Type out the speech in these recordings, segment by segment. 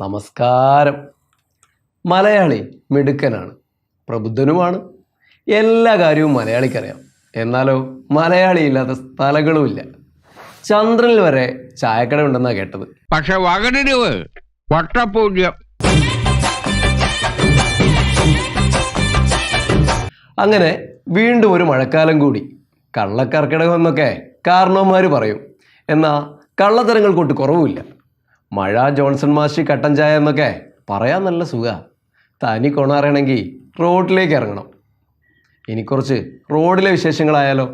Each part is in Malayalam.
നമസ്കാരം. മലയാളി മിടുക്കനാണ് പ്രബുദ്ധനുമാണ്. എല്ലാ കാര്യവും മലയാളിക്കറിയാം. എന്നാലോ മലയാളി ഇല്ലാത്ത സ്ഥലങ്ങളുമില്ല. ചന്ദ്രനിൽ വരെ ചായക്കട ഉണ്ടെന്നാ കേട്ടത്. പക്ഷെ വട്ടപൂജ്യം. അങ്ങനെ വീണ്ടും ഒരു മഴക്കാലം കൂടി. കള്ളക്കർക്കിടകം എന്നൊക്കെ കാരണവന്മാർ പറയും. എന്നാൽ കള്ളത്തരങ്ങൾ കൊണ്ട് കുറവുമില്ല. മഴ ജോൺസൺ മാഷി കട്ടൻ ചായ എന്നൊക്കെ പറയാൻ നല്ല സുഖ. തനി കൊണറിയണമെങ്കിൽ റോഡിലേക്ക് ഇറങ്ങണം. ഇനി കുറച്ച് റോഡിലെ വിശേഷങ്ങളായാലോ?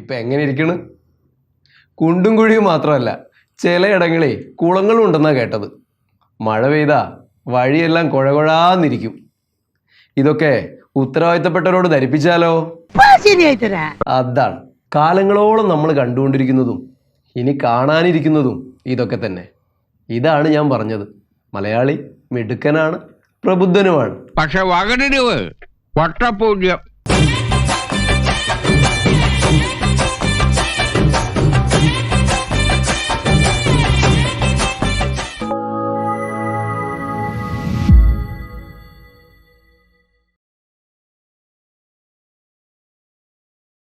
ഇപ്പൊ എങ്ങനെ ഇരിക്കണ്? കുണ്ടും കുഴിയും മാത്രമല്ല. ചിലയിടങ്ങളിൽ കുളങ്ങളും ഉണ്ടെന്നാണ് കേട്ടത്. മഴ പെയ്താ വഴിയെല്ലാം കുഴകുഴാന്നിരിക്കും. ഇതൊക്കെ ഉത്തരവാദിത്തപ്പെട്ടവരോട് ധരിപ്പിച്ചാലോ? ശരിയായി അതാണ്. കാലങ്ങളോളം നമ്മൾ കണ്ടുകൊണ്ടിരിക്കുന്നതും ഇനി കാണാനിരിക്കുന്നതും ഇതൊക്കെ തന്നെ. ഇതാണ് ഞാൻ പറഞ്ഞത്. മലയാളി മിടുക്കനാണ് പ്രബുദ്ധനുമാണ്. പക്ഷെ വകരുവ് വട്ടപൂജ്യം.